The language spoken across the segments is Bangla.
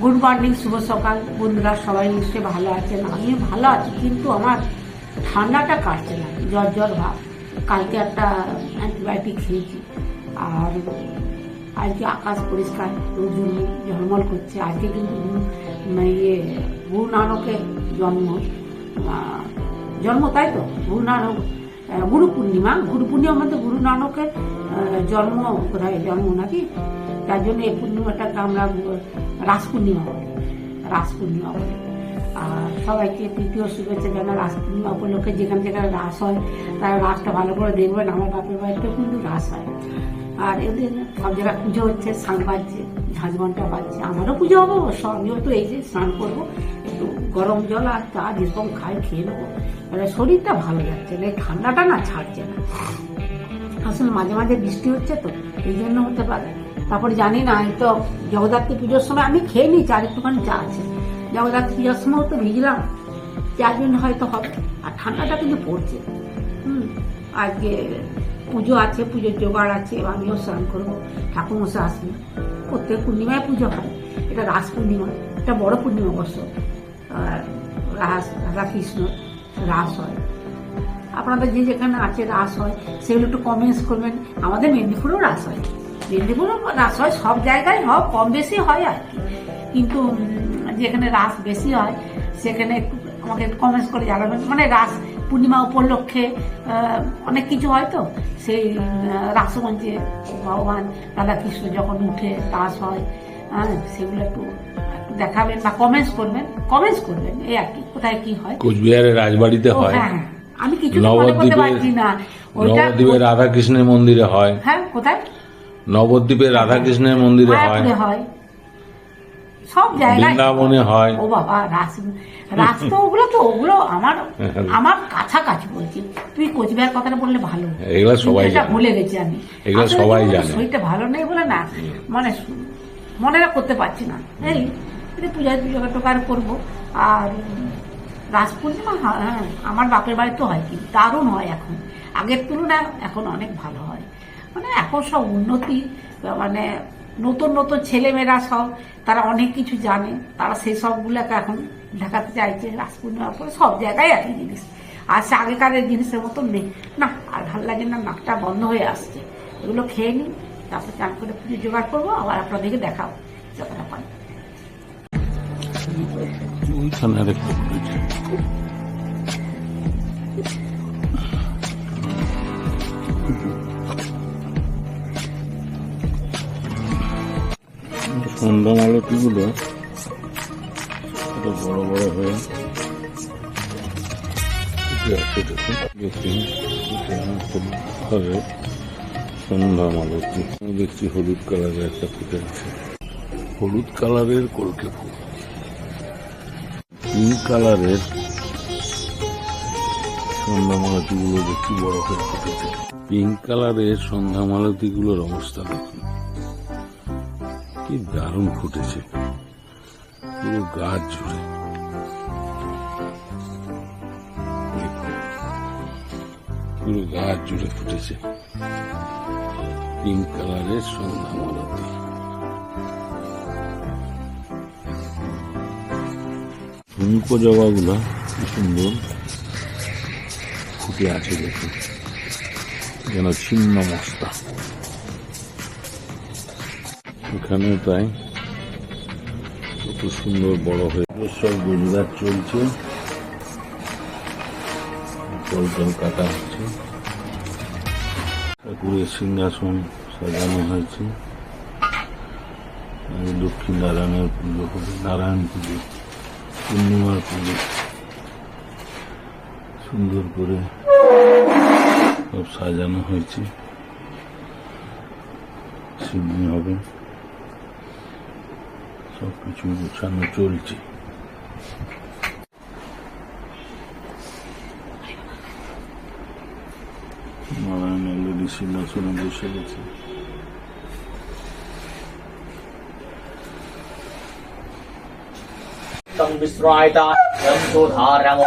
গুড মর্নিং শুভ সকাল। বন্ধুরা, সবাই নিশ্চয়ই ভালো আছেন? আমিও ভালো আছি, কিন্তু আমার ঠান্ডাটা কাটছে না, জ্বর জ্বর ভাব। কালকে একটা অ্যান্টিবায়োটিক খেয়েছি, আর আজকে আকাশ পরিষ্কার, রোদ্দুর ঝলমল করছে। আজকে কিন্তু মানে ইয়ে গুরু নানকের জন্ম। জন্ম তাই তো? গুরু নানক গুরু পূর্ণিমা। গুরু পূর্ণিমা মধ্যে গুরু নানকের জন্ম কোথায়? জন্ম নাকি? তার জন্য এই পূর্ণিমাটাকে আমরা রাস পূর্ণিমা বলি রাস পূর্ণিমা বলি আর সবাইকে তৃতীয় শুভেচ্ছা জানা রাস পূর্ণিমা উপলক্ষে যেখানে যেখানে রাস হয়, তারা রাসটা ভালো করে দেখবেন, আমার বাপের বাড়িতেও কিন্তু রাস হয়। আর এদের সব জায়গায় পুজো হচ্ছে সান বাজছে ঝাঁঝ ঘণ্টা বাজছে, আমারও পুজো হবে অবশ্য, আমিও তো এই যে স্নান করব, একটু গরম জল আর চা যেরকম খাই, খেয়ে নেব। এবার শরীরটা ভালো যাচ্ছে না, এই ঠান্ডাটা না ছাড়ছে না। আসলে মাঝে মাঝে বৃষ্টি হচ্ছে তো, এই জন্য হতে পারে। তারপরে জানি না, এই তো জগদ্ধাত্রী পুজোর সময় আমি খেয়ে নিই চার একটুখানি চা আছে। জগদ্ধাত্রী পুজোর সময় তো ভিজলাম যার জন্য হয়তো হবে, আর ঠান্ডাটা কিন্তু পড়ছে। হুম, আজকে পুজো আছে, পুজোর জোগাড় আছে আমিও স্নান করব, ঠাকুরমশাই আসবে প্রত্যেক পূর্ণিমায় পুজো হয়, এটা রাস পূর্ণিমা, এটা বড় পূর্ণিমা অবশ্য রাস, রাধাকৃষ্ণ রাস হয়। আপনাদের যে যেখানে আছে রাস হয়, সেগুলো একটু কমেন্টস করবেন, আমাদের মেদিনীপুরেও রাস হয়। মেদিনীপুরেও রাস হয় সব জায়গায় হয় কম বেশি হয় আর কি। কিন্তু যেখানে রাস বেশি হয় সেখানে একটু আমাকে কমেন্টস করে জানাবেন। মানে রাস পূর্ণিমা উপলক্ষে অনেক কিছু হয় তো। সেই রাসমঞ্চে ভগবান রাধাকৃষ্ণ যখন উঠে রাস হয় হ্যাঁ সেগুলো একটু দেখাবেন বা কমেন্টস করবেন। কমেন্টস করবেন এই আর কি কোথায় কি হয়। কোচবিহারের রাজবাড়িতে হয়। হ্যাঁ হ্যাঁ। আমি কিছু মনে করতে পারছি না। ওইটা রাধাকৃষ্ণের মন্দিরে হয়। হ্যাঁ কোথায়? নবদ্বীপে রাধাকৃষ্ণের মন্দিরে হয়। হয়। সব জায়গায়। বৃন্দাবনে হয়। ও বাবা রাস রাস তো ওগুলো তো ওগুলো আমার আমার কাছাকাছি বলছি। তুই কোচবিহার কথাটা বললে ভালো। এগুলো সবাই জানে। ভুলে গেছি আমি। এগুলো সবাই জানে। শরীরটা ভালো নেই বলে না মানে মনে করতে পারছি না। এই পূজায় পুজো টোকার করব আর রাস পূর্ণিমা হ্যাঁ আমার বাপের বাড়িতে হয় কি দারুণ হয় এখন। আগের তুলনায় এখন অনেক ভালো হয়। মানে এখন সব উন্নতি মানে নতুন নতুন ছেলেমেয়েরা সব, তারা অনেক কিছু জানে, তারা সেই সবগুলোকে এখন দেখাতে চাইছে রাস পূর্ণিমার পরে সব জায়গায় একই জিনিস। আর সে আগেকার জিনিসের মতন নেই। না, আর ভালো লাগে না, নাকটা বন্ধ হয়ে আসছে। এগুলো খেয়ে নিই তারপর চান করে পুজো জোগাড় করব, আবার আপনাদেরকে দেখাবো, যতটা পারি। সন্ধ্যা মালতিগুলো কত বড় বড় হয়ে। সন্ধ্যা মালতি দেখছি হলুদ কালারের একটা ফুটে আছে। হলুদ কালারের কলকে ফুল। পিঙ্ক কালারের সন্ধ্যা মালতিগুলো দেখছি বড় হয়ে ফুটেছে। পিঙ্ক কালারের সন্ধ্যা মালতিগুলোর অবস্থা দেখুন। কি দারুণ ফুটেছে। পুরো গাছ জুড়ে। পুরো গাছ জুড়ে ফুটেছে। পিঙ্ক কালারের সন্ধ্যা মালতি ঝুমকো জবাগুলো কি সুন্দর। ফুটে আছে দেখুন। যেন ছিন্ন মস্তা। এখানে তাই কত সুন্দর বড় হয়ে সব গুজরাট চলছে। জল কাটা হচ্ছে। ঠাকুরের সিংহাসন সাজানো হয়েছে। দক্ষিণ নারায়ণের পুজো হবে, নারায়ণ পুজো, পূর্ণিমার পুজো। সুন্দর করে সব সাজানো হয়েছে। সিদ্ধি হবে। সব কিছু গোছানো চলছে নারায়ণ অলরেডি সিংহাসনে বসে গেছে तं विश्रायता यं सुधारम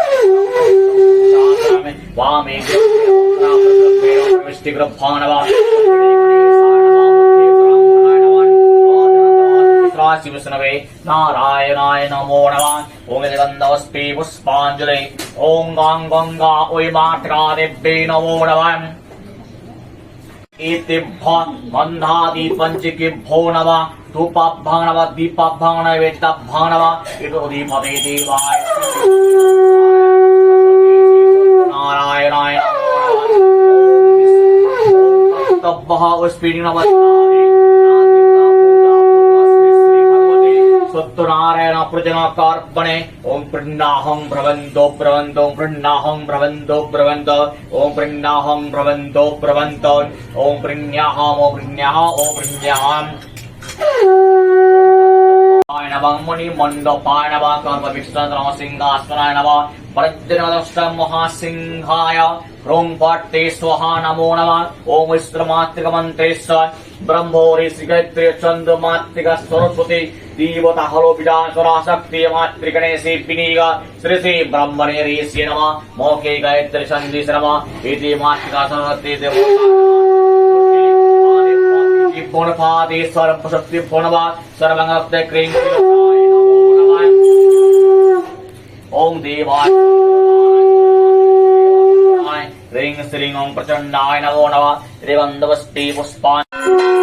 वामे वृष्टिगृभानव शिवस्नवे नारायणाय नमो नमः ॐ गन्धवस्पि पुष्पाञ्जलि वै मात्रा देव्यै नमो नमः एतेभ्य गन्धादि पञ्चकेभ्यो नमः धूपाभ्यां नमः दीपाभ्यां नमः नमः नारायणाय तब्बः उस्पिनि नमस्कारे सत्यनारायण प्रजनाकार्पणे ॐ पृण्णाहं भ्रवन्तो ब्रवन्तो पृण्णाहं भ्रवन्तो ब्रवन्त ॐ पृण्णाहं भ्रवन्तो ब्रवन्त ॐ पृण्याहम् ॐ पृण्याह ॐ पृण्याहम् पाय नमः मणिमण्डपाय नमः कर्मविष्णुसिंहासनाय नमः प्रद्रदष्ट महासिंहाय ह्रूं पट्टे स्वहा नमो नमः ॐ विश्रमात्रिकमन्त्रेश्व ब्रह्मोरि श्रीगैत्रे चन्द्रमात्रिक सरस्वती देवता हरो विजासरा शक्ति मातृगणेशे विनिग श्री श्री ब्रह्मणे नमः। मोके गायत्री सन्धिश नमः। इति मातृका क्रीं ओम देवाय। ह्रीं श्रीं नमो नमः। रेवन्दवस्ति पुष्पान्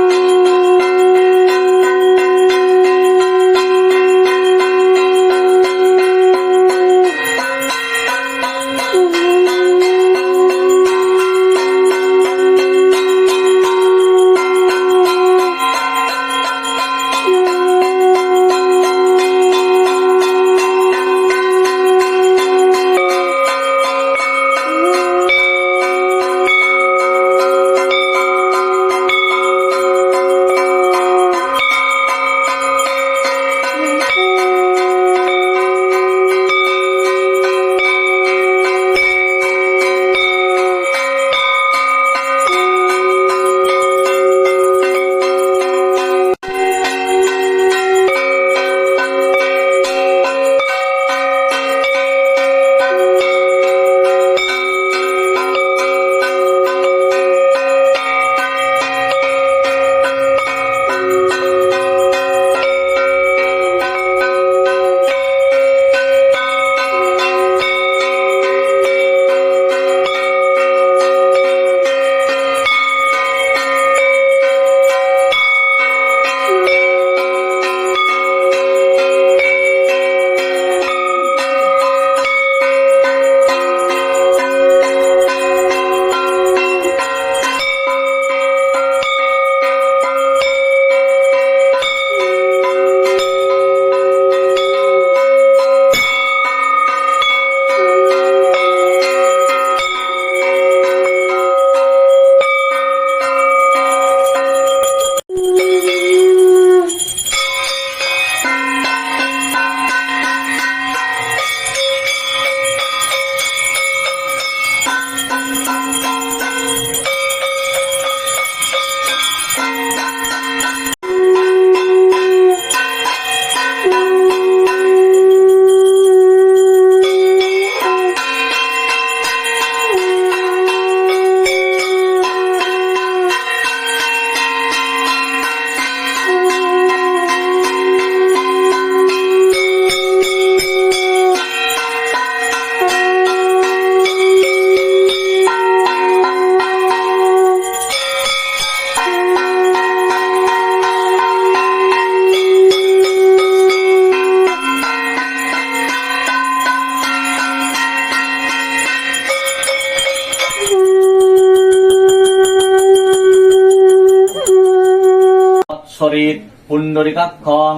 শরীর পুণ্ডরিকাক্ষং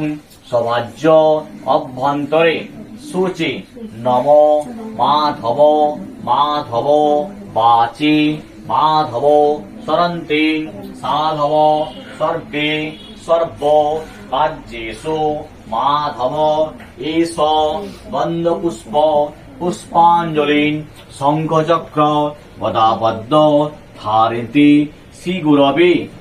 সমাজ্য অভ্যন্তরে সূচি নম মাধব মাধব বাচি মাধব সরন্তি সাধব সর্বে সর্ব কার্যেষু মাধব এষ গন্ধপুষ্প পুষ্পাঞ্জলি শঙ্খচক্র গদাবদ্ধ ধারিতি শ্রীগুরবে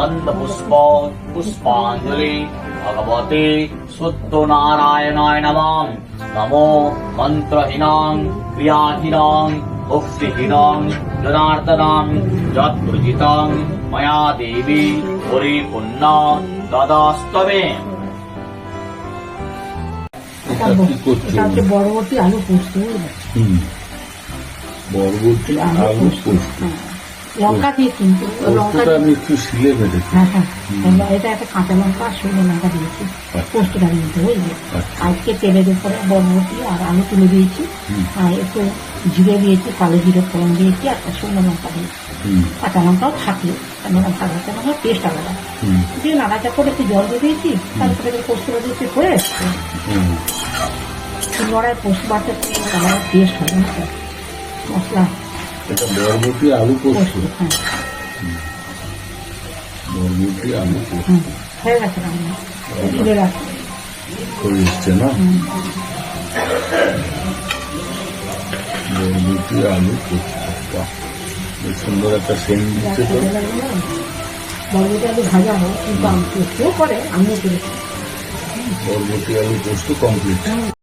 ঈশ মন্দপুষ্প পুষ্পাঞ্জলি ভগবতে সত্যনারায়ণায় নমঃ নমো মন্ত্রহীনং ক্রিয়াহীনং ভক্তিহীনং জনার্দনং যৎপূজিতং ময়া দেবী পরিপূর্ণ তদস্তবে এটা কি করছ এটা হচ্ছে বরবটি আলু পোস্ত বুঝলে? হুম বরবটি আলু পোস্ত হ্যাঁ। লঙ্কা দিয়ে কিন্তু লঙ্কা আমি একটু শিলে বেঁধেছি হ্যাঁ হ্যাঁ। এটা একটা কাঁচা লঙ্কা আর শুকনো লঙ্কা দিয়েছি। পোস্তটার মধ্যে বুঝলি? আচ্ছা। আজকে তেলের উপরে বরবটি আর আলু তুলে দিয়েছি। আর একটু জিরে দিয়েছি কালো জিরে ফোড়ন দিয়েছি আর একটা শুকনো লঙ্কা দিয়েছি। কাঁচা লঙ্কাও থাকলে কেননা ভাজাতে না হয় টেস্ট আলাদা। দিয়ে নাড়াচা করে একটু জল দিয়ে দিয়েছি তারপরে একটু পোস্তটা দিয়েছি হয়ে এসছে লড়াই পোস্ত বাটা টেস্ট হয় মশলা এটা বরবটি আলু পোস্ত। হ্যাঁ। বরবটি আলু পোস্ত। হয়ে হয়ে না? বরবটি আলু পোস্ত। সুন্দর একটা সেন্ট দিচ্ছে তো। বরবটি আলু ভাজা হোক কিন্তু আমি করে আমিও করেছি। বরবটি আলু পোস্ত কমপ্লিট